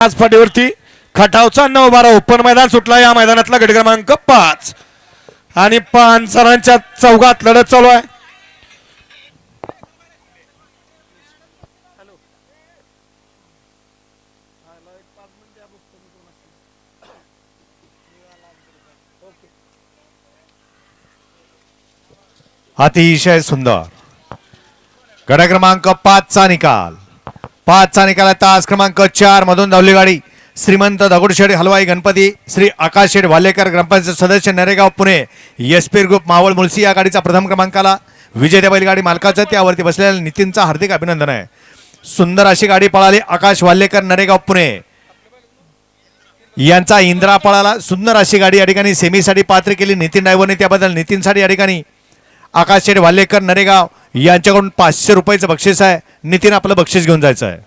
आज फाटीवरती खटावचा नऊ बारा ओपन मैदान सुटला. या मैदानातला गट क्रमांक पाच. आणि पानसरांच्या चौघात लढत चालू आहे. अतिशय सुंदर. गड क्रमांक पाचचा निकाल. पाचचा निकाल तास क्रमांक चार मधून धावली गाडी. श्रीमंत दगडूशेठ हलवाई गणपती श्री आकाश शेठ वालेकर ग्रामपंचायत सदस्य नरेगाव पुणे. यशपीर ग्रुप मावळ मुळशी या गाडीचा प्रथम क्रमांकाला. विजय बैल गाडी मालकाचं त्यावरती बसलेल्या नितीनचा हार्दिक अभिनंदन आहे. सुंदर अशी गाडी पळाली. आकाश वाल्लेकर नरेगाव पुणे. यांचा इंद्रा पळाला. सुंदर अशी गाडी या ठिकाणी सेमीसाठी पात्र केली. नितीन ड्रायव्हरने त्याबद्दल नितीनसाठी या ठिकाणी. आकाश शेठ वाल्लेकर नरेगाव यांच्याकडून पाचशे रुपयाचं बक्षीस आहे. नितीन आपलं बक्षीस घेऊन जायचं आहे